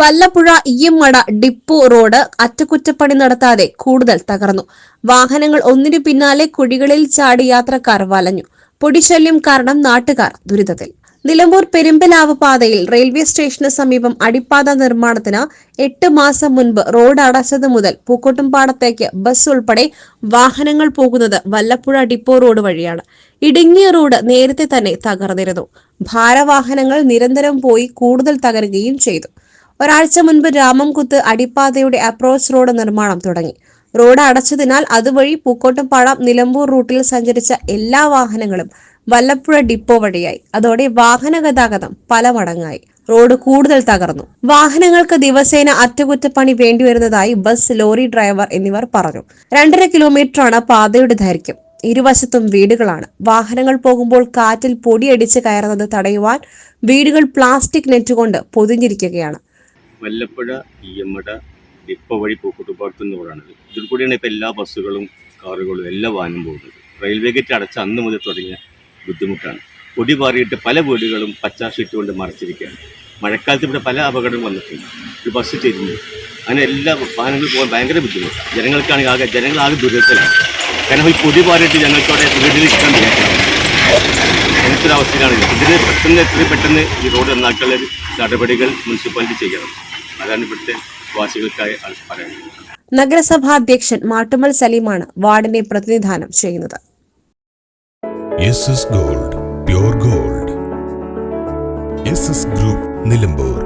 Vallappuzha ഇയ്യമ്മട depot road അറ്റകുറ്റപ്പണി നടത്താതെ കൂടുതൽ തകർന്നു. വാഹനങ്ങൾ ഒന്നിനു പിന്നാലെ കുഴികളിൽ ചാടി യാത്രക്കാർ വലഞ്ഞു. പൊടിശല്യം കാരണം നാട്ടുകാർ ദുരിതത്തിൽ. നിലമ്പൂർ പെരുമ്പലാവ് പാതയിൽ റെയിൽവേ സ്റ്റേഷന് സമീപം അടിപ്പാത നിർമ്മാണത്തിന് എട്ട് മാസം മുൻപ് റോഡ് അടച്ചത് മുതൽ പൂക്കോട്ടുംപാടത്തേക്ക് ബസ് ഉൾപ്പെടെ വാഹനങ്ങൾ പോകുന്നത് വല്ലപ്പുഴ ഡിപ്പോ റോഡ് വഴിയാണ്. ഇടുങ്ങിയ റോഡ് നേരത്തെ തന്നെ തകർന്നിരുന്നു. ഭാരവാഹനങ്ങൾ നിരന്തരം പോയി കൂടുതൽ തകരുകയും ചെയ്തു. ഒരാഴ്ച മുൻപ് രാമംകുത്ത് അടിപ്പാതയുടെ അപ്രോച്ച് റോഡ് നിർമ്മാണം തുടങ്ങി. റോഡ് അടച്ചതിനാൽ അതുവഴി പൂക്കോട്ടുംപാടം നിലമ്പൂർ റൂട്ടിൽ സഞ്ചരിച്ച എല്ലാ വാഹനങ്ങളും വല്ലപ്പുഴ ഡിപ്പോ വഴിയായി. അതോടെ വാഹന ഗതാഗതം പല മടങ്ങായി റോഡ് കൂടുതൽ തകർന്നു. വാഹനങ്ങൾക്ക് ദിവസേന അറ്റകുറ്റപ്പണി വേണ്ടിവരുന്നതായി ബസ് ലോറി ഡ്രൈവർ എന്നിവർ പറഞ്ഞു. രണ്ടര കിലോമീറ്ററാണ് പാതയുടെ ദൈർഘ്യം. ഇരുവശത്തും വീടുകളാണ്. വാഹനങ്ങൾ പോകുമ്പോൾ കാറ്റിൽ പൊടിയടിച്ച് കയറുന്നത് തടയുവാൻ വീടുകൾ പ്ലാസ്റ്റിക് നെറ്റ് കൊണ്ട് പൊതിഞ്ഞിരിക്കുകയാണ്. വല്ലപ്പുഴ ഈയമ്മട ഡിപ്പോ വഴി പൂക്കുട്ടുപാടത്തുനിന്ന് റോഡാണിത്. ഇതിൽ കൂടിയാണ് ഇപ്പോൾ എല്ലാ ബസ്സുകളും കാറുകളും എല്ലാ വാഹനം പോകുന്നത്. റെയിൽവേ ഗേറ്റ് അടച്ച അന്ന് മുതൽ തുടങ്ങിയ ബുദ്ധിമുട്ടാണ്. പൊടി പാറിയിട്ട് പല വീടുകളും പച്ച ഷീറ്റ് കൊണ്ട് മറച്ചിരിക്കുകയാണ്. മഴക്കാലത്ത് ഇവിടെ പല അപകടങ്ങളും വന്നിട്ടുണ്ട്. ഒരു ബസ് ചെരിഞ്ഞു. അങ്ങനെ എല്ലാ വാഹനങ്ങളും പോകാൻ ഭയങ്കര ബുദ്ധിമുട്ടാണ്. ജനങ്ങൾക്കാണെങ്കിൽ ആകെ ജനങ്ങൾ ആകെ ദുരിതത്തിലാണ്. കാരണം ഈ പൊടി പാറിയിട്ട് ഞങ്ങൾക്കവിടെ വീട്ടിലിരിക്കാൻ വയ്യാത്തതാണ് അങ്ങനത്തെ ഒരു അവസ്ഥയിലാണ് ഇതിന് പെട്ടെന്ന് എത്രയും പെട്ടെന്ന് ഈ റോഡ് നന്നാക്കാനുള്ള നടപടികൾ മുനിസിപ്പാലിറ്റി ചെയ്യണം. അതാണ് ഇവിടുത്തെ വാസികൾക്കായി പറയുന്നത് നഗരസഭാ അധ്യക്ഷൻ മാട്ടുമൽ സലീമാണ് വാർഡിനെ പ്രതിനിധാനം ചെയ്യുന്നത്. Gold pure gold. Group Nilambur.